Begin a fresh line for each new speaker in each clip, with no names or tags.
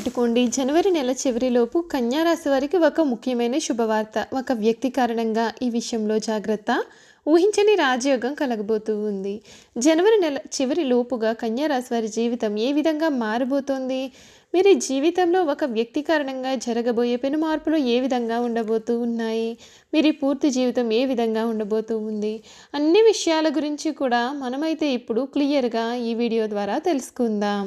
గుర్తుపెట్టుకోండి జనవరి నెల చివరిలోపు కన్యారాశి వారికి ఒక ముఖ్యమైన శుభవార్త. ఒక వ్యక్తి కారణంగా ఈ విషయంలో జాగ్రత్త. ఊహించని రాజయోగం కలగబోతూ ఉంది. జనవరి నెల చివరి లోపుగా వారి జీవితం ఏ విధంగా మారబోతోంది? మీరు జీవితంలో ఒక వ్యక్తి కారణంగా జరగబోయే పెను మార్పులు ఏ విధంగా ఉండబోతూ ఉన్నాయి? మీరు పూర్తి జీవితం ఏ విధంగా ఉండబోతూ ఉంది? అన్ని విషయాల గురించి కూడా మనమైతే ఇప్పుడు క్లియర్గా ఈ వీడియో ద్వారా తెలుసుకుందాం.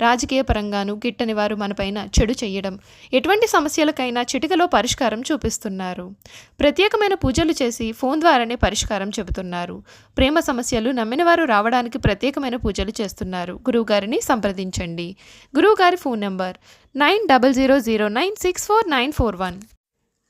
రాజకీయ పరంగాను గిట్టని వారు మనపైన చెడు చేయడం ఎటువంటి సమస్యలకైనా చిటికలో పరిష్కారం చూపిస్తున్నారు. ప్రత్యేకమైన పూజలు చేసి ఫోన్ ద్వారానే పరిష్కారం చెబుతున్నారు. ప్రేమ సమస్యలు నమ్మిన వారు రావడానికి ప్రత్యేకమైన పూజలు చేస్తున్నారు. గురువుగారిని సంప్రదించండి. గురువుగారి phone number nine double zero zero nine six four nine four one.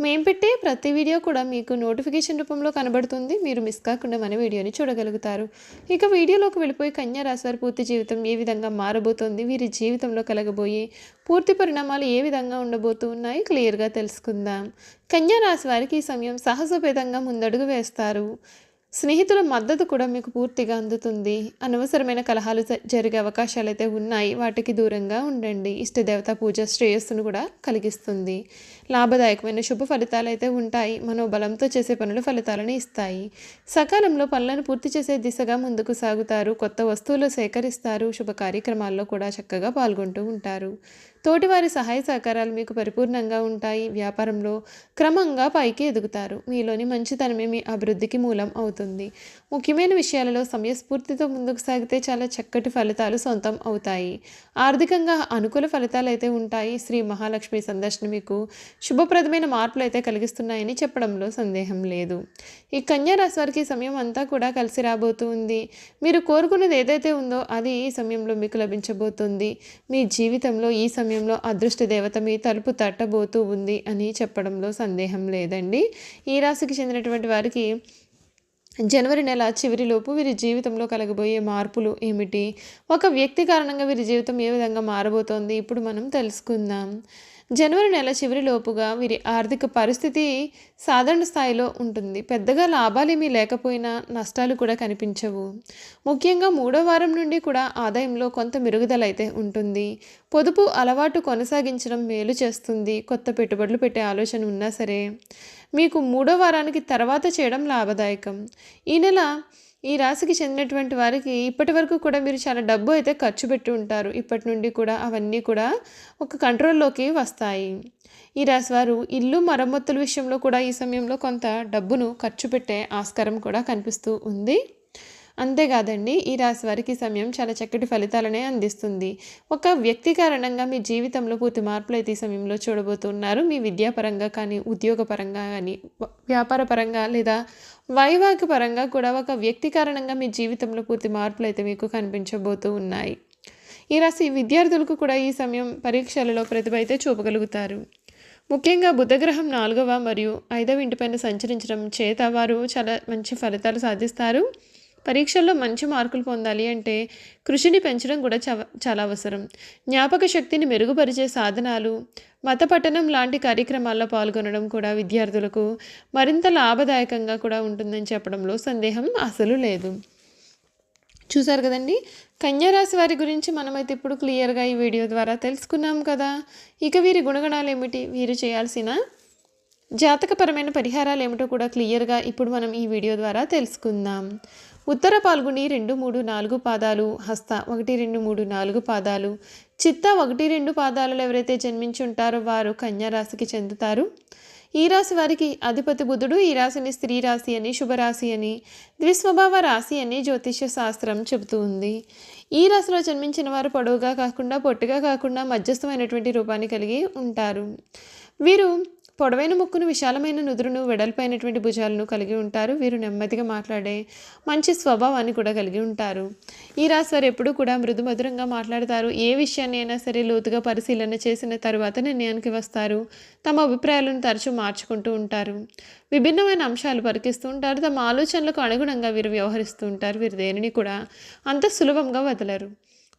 మేము పెట్టే ప్రతి వీడియో కూడా మీకు నోటిఫికేషన్ రూపంలో కనబడుతుంది. మీరు మిస్ కాకుండా మన వీడియోని చూడగలుగుతారు. ఇక వీడియోలోకి వెళ్ళిపోయి కన్యా రాశివారి పూర్తి జీవితం ఏ విధంగా మారబోతోంది? వీరి జీవితంలో కలగబోయే పూర్తి పరిణామాలు ఏ విధంగా ఉండబోతూ ఉన్నాయి? క్లియర్గా తెలుసుకుందాం. కన్యా రాశి వారికి ఈ సమయం సాహసోపేతంగా ముందడుగు వేస్తారు. స్నేహితుల మద్దతు కూడా మీకు పూర్తిగా అందుతుంది. అనవసరమైన కలహాలు జ- జరిగే అవకాశాలు అయితే ఉన్నాయి. వాటికి దూరంగా ఉండండి. ఇష్టదేవత పూజ శ్రేయస్సును కూడా కలిగిస్తుంది. లాభదాయకమైన శుభ ఫలితాలు అయితే ఉంటాయి. మనోబలంతో చేసే పనులు ఫలితాలను ఇస్తాయి. సకాలంలో పనులను పూర్తి చేసే దిశగా ముందుకు సాగుతారు. కొత్త వస్తువులు సేకరిస్తారు. శుభ కార్యక్రమాల్లో కూడా చక్కగా పాల్గొంటూ ఉంటారు. తోటివారి సహాయ సహకారాలు మీకు పరిపూర్ణంగా ఉంటాయి. వ్యాపారంలో క్రమంగా పైకి ఎదుగుతారు. మీలోని మంచితనమే మీ అభివృద్ధికి మూలం అవుతుంది. ముఖ్యమైన విషయాలలో సమయస్ఫూర్తితో ముందుకు సాగితే చాలా చక్కటి ఫలితాలు సొంతం అవుతాయి. ఆర్థికంగా అనుకూల ఫలితాలు అయితే ఉంటాయి. శ్రీ మహాలక్ష్మి సందర్శన మీకు శుభప్రదమైన మార్పులు అయితే కలిగిస్తున్నాయని చెప్పడంలో సందేహం లేదు. ఈ కన్యా రాశి వారికి సమయం అంతా కూడా కలిసి రాబోతుంది. మీరు కోరుకున్నది ఏదైతే ఉందో అది ఈ సమయంలో మీకు లభించబోతుంది. మీ జీవితంలో ఈ సమయంలో అదృష్ట దేవత మీ తలుపు తట్టబోతూ ఉంది అని చెప్పడంలో సందేహం లేదండి. ఈ రాశికి చెందినటువంటి వారికి జనవరి నెల చివరిలోపు వీరి జీవితంలో కలగబోయే మార్పులు ఏమిటి? ఒక వ్యక్తి కారణంగా వీరి జీవితం ఏ విధంగా మారబోతోంది? ఇప్పుడు మనం తెలుసుకుందాం. జనవరి నెల చివరిలోపుగా వీరి ఆర్థిక పరిస్థితి సాధారణ స్థాయిలో ఉంటుంది. పెద్దగా లాభాలేమీ లేకపోయినా నష్టాలు కూడా కనిపించవు. ముఖ్యంగా మూడో వారం నుండి కూడా ఆదాయంలో కొంత మెరుగుదల అయితే ఉంటుంది. పొదుపు అలవాటు కొనసాగించడం మేలు చేస్తుంది. కొత్త పెట్టుబడులు పెట్టే ఆలోచన ఉన్నా సరే. మీకు మూడో వారానికి తర్వాత చేయడం లాభదాయకం. ఈ నెల ఈ రాశికి చెందినటువంటి వారికి ఇప్పటి వరకు కూడా మీరు చాలా డబ్బు అయితే ఖర్చు పెట్టి ఉంటారు. ఇప్పటి నుండి కూడా అవన్నీ కూడా ఒక కంట్రోల్లోకి వస్తాయి. ఈ రాశి వారు ఇల్లు మరమ్మతుల విషయంలో కూడా ఈ సమయంలో కొంత డబ్బును ఖర్చు పెట్టే ఆస్కారం కూడా కనిపిస్తూ ఉంది. అంతేకాదండి ఈ రాశి వారికి సమయం చాలా చక్కటి ఫలితాలనే అందిస్తుంది. ఒక వ్యక్తి కారణంగా మీ జీవితంలో పూర్తి మార్పులు అయితే ఈ సమయంలో చూడబోతున్నారు. మీ విద్యాపరంగా కానీ ఉద్యోగపరంగా కానీ వ్యాపారపరంగా లేదా వైవాహిక పరంగా కూడా ఒక వ్యక్తి కారణంగా మీ జీవితంలో పూర్తి మార్పులు అయితే మీకు కనిపించబోతూ ఉన్నాయి. ఈ రాశి విద్యార్థులకు కూడా ఈ సమయం పరీక్షలలో ప్రతిభ అయితే చూపగలుగుతారు. ముఖ్యంగా బుధగ్రహం నాలుగవ మరియు ఐదవ ఇంటిపైన సంచరించడం చేత వారు చాలా మంచి ఫలితాలు సాధిస్తారు. పరీక్షల్లో మంచి మార్కులు పొందాలి అంటే కృషిని పెంచడం కూడా చాలా అవసరం. జ్ఞాపక శక్తిని మెరుగుపరిచే సాధనాలు మత పఠనం లాంటి కార్యక్రమాల్లో పాల్గొనడం కూడా విద్యార్థులకు మరింత లాభదాయకంగా కూడా ఉంటుందని చెప్పడంలో సందేహం అసలు లేదు. చూసారు కదండి? కన్యారాశి వారి గురించి మనమైతే ఇప్పుడు క్లియర్గా ఈ వీడియో ద్వారా తెలుసుకున్నాం కదా. ఇక వీరి గుణగణాలు ఏమిటి? వీరు చేయాల్సిన జాతకపరమైన పరిహారాలు ఏమిటో కూడా క్లియర్గా ఇప్పుడు మనం ఈ వీడియో ద్వారా తెలుసుకుందాం. ఉత్తర పాల్గొని రెండు మూడు నాలుగు పాదాలు హస్త ఒకటి రెండు మూడు నాలుగు పాదాలు చిత్త ఒకటి రెండు పాదాలలో ఎవరైతే జన్మించి ఉంటారో వారు కన్యా రాశికి చెందుతారు. ఈ రాశి వారికి అధిపతి బుధుడు ఈ రాశిని స్త్రీ రాశి అని శుభరాశి అని ద్విస్వభావ రాశి అని జ్యోతిష్య శాస్త్రం చెబుతూ ఉంది. ఈ రాశిలో జన్మించిన వారు పొడవుగా కాకుండా పొట్టిగా కాకుండా మధ్యస్థమైనటువంటి రూపాన్ని కలిగి ఉంటారు. వీరు పొడవైన ముక్కును విశాలమైన నుదురును వెడల్పైనటువంటి భుజాలను కలిగి ఉంటారు. వీరు నెమ్మదిగా మాట్లాడే మంచి స్వభావాన్ని కూడా కలిగి ఉంటారు. ఈ రాశి వారు ఎప్పుడూ కూడా మృదు మధురంగా మాట్లాడతారు. ఏ విషయాన్ని అయినా సరే లోతుగా పరిశీలన చేసిన తరువాత నిర్ణయానికి వస్తారు. తమ అభిప్రాయాలను తరచూ మార్చుకుంటూ ఉంటారు. విభిన్నమైన అంశాలు పరికిస్తూ ఉంటారు. తమ ఆలోచనలకు అనుగుణంగా వీరు వ్యవహరిస్తూ ఉంటారు. వీరు దేనిని కూడా అంత సులభంగా వదలరు.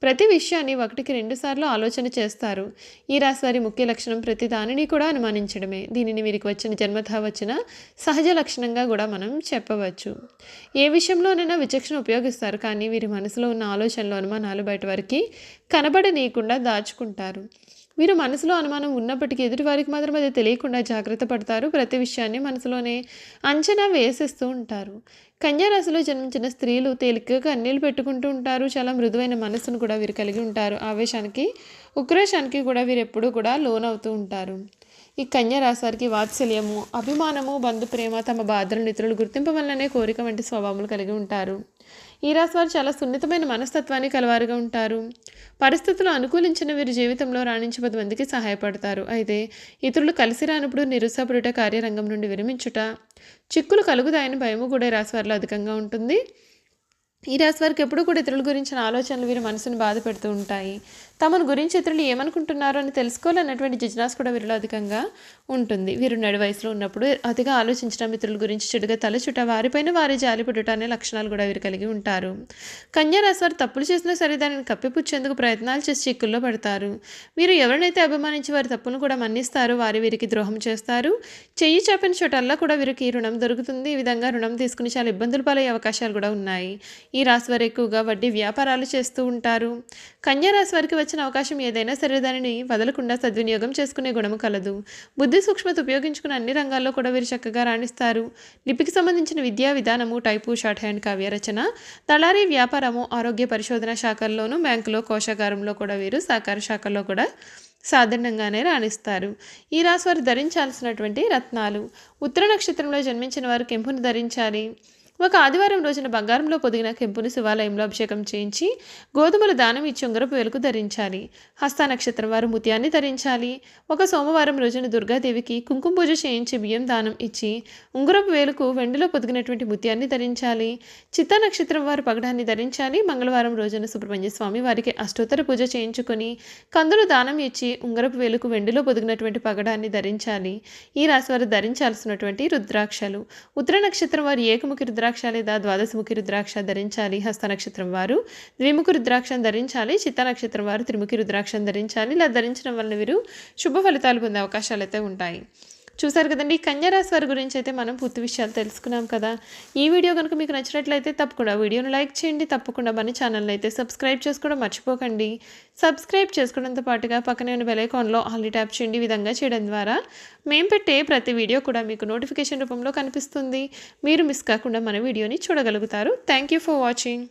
ప్రతి విషయాన్ని ఒకటికి రెండుసార్లు ఆలోచన చేస్తారు. ఈ రాశివారి ముఖ్య లక్షణం ప్రతి దానిని కూడా అనుమానించడమే. దీనిని వీరికి వచ్చిన జన్మత వచ్చిన సహజ లక్షణంగా కూడా మనం చెప్పవచ్చు. ఏ విషయంలోనైనా విచక్షణ ఉపయోగిస్తారు. కానీ వీరి మనసులో ఉన్న ఆలోచనలు అనుమానాలు బయట వారికి కనబడనీయకుండా దాచుకుంటారు. వీరు మనసులో అనుమానం ఉన్నప్పటికీ ఎదుటివారికి మాత్రం అది తెలియకుండా జాగ్రత్త పడతారు. ప్రతి విషయాన్ని మనసులోనే అంచనా వేసేస్తూ ఉంటారు. కన్యారాశిలో జన్మించిన స్త్రీలు తేలికగా కన్నీళ్ళు పెట్టుకుంటూ ఉంటారు. చాలా మృదువైన మనసును కూడా వీరు కలిగి ఉంటారు. ఆవేశానికి ఉక్రోషానికి కూడా వీరు ఎప్పుడూ కూడా లోనవుతూ ఉంటారు. ఈ కన్య రాశి వాత్సల్యము అభిమానము బంధు ప్రేమ తమ బాధలను ఇతరులు గుర్తింపవలననే కోరిక వంటి స్వభావములు కలిగి ఉంటారు. ఈ రాశి వారు చాలా సున్నితమైన మనస్తత్వాన్ని కలవారుగా ఉంటారు. పరిస్థితులు అనుకూలించిన వీరి జీవితంలో రాణించి పది మందికి సహాయపడతారు. అయితే ఇతరులు కలిసి రానప్పుడు నిరుత్సాహపడుట కార్యరంగం నుండి విరమించుట చిక్కులు కలుగుతాయని భయము కూడా ఈ రాశి వారిలో అధికంగా ఉంటుంది. ఈ రాశి వారికి ఎప్పుడూ కూడా ఇతరుల గురించిన ఆలోచనలు వీరి మనసును బాధ పెడుతూ ఉంటాయి. తమను గురించి ఇతరులు ఏమనుకుంటున్నారో అని తెలుసుకోవాలన్నటువంటి జిజ్నాస్ కూడా వీరిలో అధికంగా ఉంటుంది. వీరు నడి వయసులో ఉన్నప్పుడు అతిగా ఆలోచించడం ఇతరుల గురించి చెడుగా తలచుట వారిపైన వారి జాలిపడుట అనే లక్షణాలు కూడా వీరు కలిగి ఉంటారు. కన్యారాశి వారు తప్పులు చేసినా సరే దానిని కప్పిపుచ్చేందుకు ప్రయత్నాలు చేసి చిక్కుల్లో పడతారు. వీరు ఎవరినైతే అభిమానించి వారి తప్పును కూడా మన్నిస్తారో వారి వీరికి ద్రోహం చేస్తారు. చెయ్యి చాపిన చోటల్లా కూడా వీరికి రుణం దొరుకుతుంది. ఈ విధంగా రుణం తీసుకుని చాలా ఇబ్బందులు పాలయ్యే అవకాశాలు కూడా ఉన్నాయి. ఈ రాశి వారు ఎక్కువగా వడ్డీ వ్యాపారాలు చేస్తూ ఉంటారు. కన్యా రాశి వారికి వచ్చిన అవకాశం ఏదైనా సరే దానిని వదలకుండా సద్వినియోగం చేసుకునే గుణము కలదు. బుద్ధి సూక్ష్మత ఉపయోగించుకున్న అన్ని రంగాల్లో కూడా వీరు చక్కగా రాణిస్తారు. లిపికి సంబంధించిన విద్యా విధానము టైపు షార్ట్ హ్యాండ్ కావ్య రచన తలారీ వ్యాపారము ఆరోగ్య పరిశోధన శాఖల్లోనూ బ్యాంకులో కోశాగారంలో కూడా వీరు సహకార శాఖల్లో కూడా సాధారణంగానే రాణిస్తారు. ఈ రాశి వారు ధరించాల్సినటువంటి రత్నాలు. ఉత్తర నక్షత్రంలో జన్మించిన వారు కెంపును ధరించాలి. ఒక ఆదివారం రోజున బంగారంలో పొదిగిన కెంపుని శివాలయంలో అభిషేకం చేయించి గోధుమల దానం ఇచ్చి ఉంగరపు వేలుకు ధరించాలి. హస్త నక్షత్రం వారు ముత్యాన్ని ధరించాలి. ఒక సోమవారం రోజున దుర్గాదేవికి కుంకుమ పూజ చేయించి బియ్యం దానం ఇచ్చి ఉంగరపు వేలుకు వెండిలో పొదిగినటువంటి ముత్యాన్ని ధరించాలి. చిత్త నక్షత్రం వారు పగడాన్ని ధరించాలి. మంగళవారం రోజున సుబ్రహ్మణ్య స్వామి వారికి అష్టోత్తర పూజ చేయించుకొని కందులు దానం ఇచ్చి ఉంగరపు వేలుకు వెండిలో పొదిగినటువంటి పగడాన్ని ధరించాలి. ఈ రాశి వారు ధరించాల్సినటువంటి రుద్రాక్షలు. ఉత్తర నక్షత్రం వారు ఏకముఖి రుద్రాక్ష లేదా ద్వాదశముఖి రుద్రాక్ష ధరించాలి హస్త నక్షత్రం వారు. ద్విముఖి రుద్రాక్షం ధరించాలి చిత్త నక్షత్రం వారు. త్రిముఖి రుద్రాక్షం ధరించాలి. ఇలా ధరించడం వలన వీరు శుభ ఫలితాలు పొందే అవకాశాలు అయితే ఉంటాయి. చూసారు కదండి కన్యారాశి వారి గురించి అయితే మనం పూర్తి విషయాలు తెలుసుకున్నాం కదా. ఈ వీడియో కనుక మీకు నచ్చినట్లయితే తప్పకుండా వీడియోను లైక్ చేయండి తప్పకుండా మన ఛానల్ని అయితే సబ్స్క్రైబ్ చేసుకోవడం మర్చిపోకండి. సబ్స్క్రైబ్ చేసుకోవడంతో పాటుగా పక్కనే ఉన్న బెలైకాన్లో ఆల్రెడీ ట్యాప్ చేయండి ఈ విధంగా చేయడం ద్వారా మేము పెట్టే ప్రతి వీడియో కూడా మీకు నోటిఫికేషన్ రూపంలో కనిపిస్తుంది. మీరు మిస్ కాకుండా మన వీడియోని చూడగలుగుతారు. Thank you for watching.